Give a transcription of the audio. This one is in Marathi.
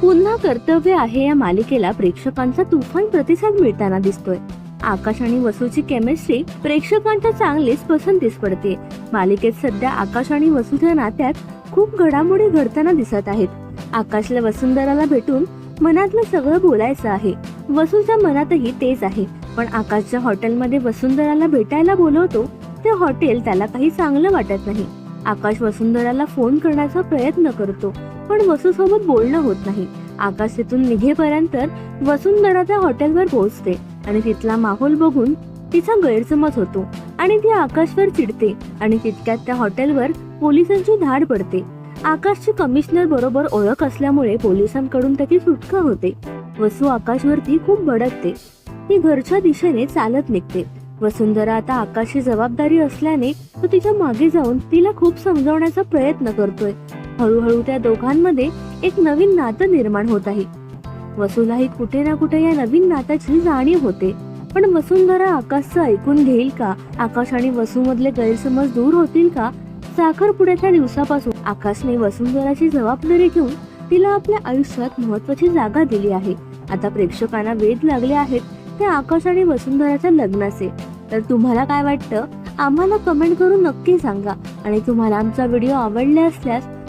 पुन्हा कर्तव्य आहे या मालिकेला प्रेक्षकांचा तुफान प्रतिसाद मिळताना दिसतोय. आकाश आणि वसूची केमिस्ट्री प्रेक्षकांच्या चांगलीच पसंतीस पडते. मालिकेत सध्या आकाश आणि वसूच्या नात्यात खूप घडामोडी घडताना दिसत आहेत. आकाशला वसुंधराला भेटून मनातलं सगळं बोलायचं आहे. वसूच्या मनातही तेच आहे. पण आकाशच्या हॉटेलमध्ये वसुंधराला भेटायला बोलवतो ते हॉटेल त्याला काही चांगलं वाटत नाही. आकाश वसुंधराला फोन करण्याचा प्रयत्न करतो. पण वसू सोबत बोलणं होत नाही. आकाश तिथून निघेपर्यंत वसुंधरा त्या हॉटेलवर पोहोचते आणि तिथला माहोल बघून तिचा गैरसमज होतो आणि ती आकाशवर चिडते आणि तितक्यात त्या हॉटेलवर पोलिसांची धाड पडते. आकाशची कमिशनर बरोबर ओळख असल्यामुळे पोलिसांकडून त्याची सुटका होते. वसू आकाशवरती खूप भडकते. ती घरच्या दिशेने चालत निघते. वसुंधरा आता आकाशची जबाबदारी असल्याने तो तिच्यामागे जाऊन तिला खूप समजावण्याचा प्रयत्न करतोय. हळूहळू त्या दोघांमध्ये एक नवीन नातं निर्माण होत आहे. वसुलाही कुठे ना कुठे या नवीन नात्याची जाणीव होते. पण वसुंधरा आकाशचं ऐकून घेईल का? आकाश आणि वसू मधले गैरसमज दूर होतील का? साखरपुड्याच्या दिवसापासून आकाशने वसुंधराची जबाबदारी घेऊन तिला आपल्या आयुष्यात महत्वाची जागा दिली आहे. आता प्रेक्षकांना वेध लागले आहेत ते आकाश आणि वसुंधराच्या लग्नाचे. तर तुम्हाला काय वाटतं? आम्हाला कमेंट करून नक्की सांगा. आणि तुम्हाला आमचा व्हिडिओ आवडला असल्यास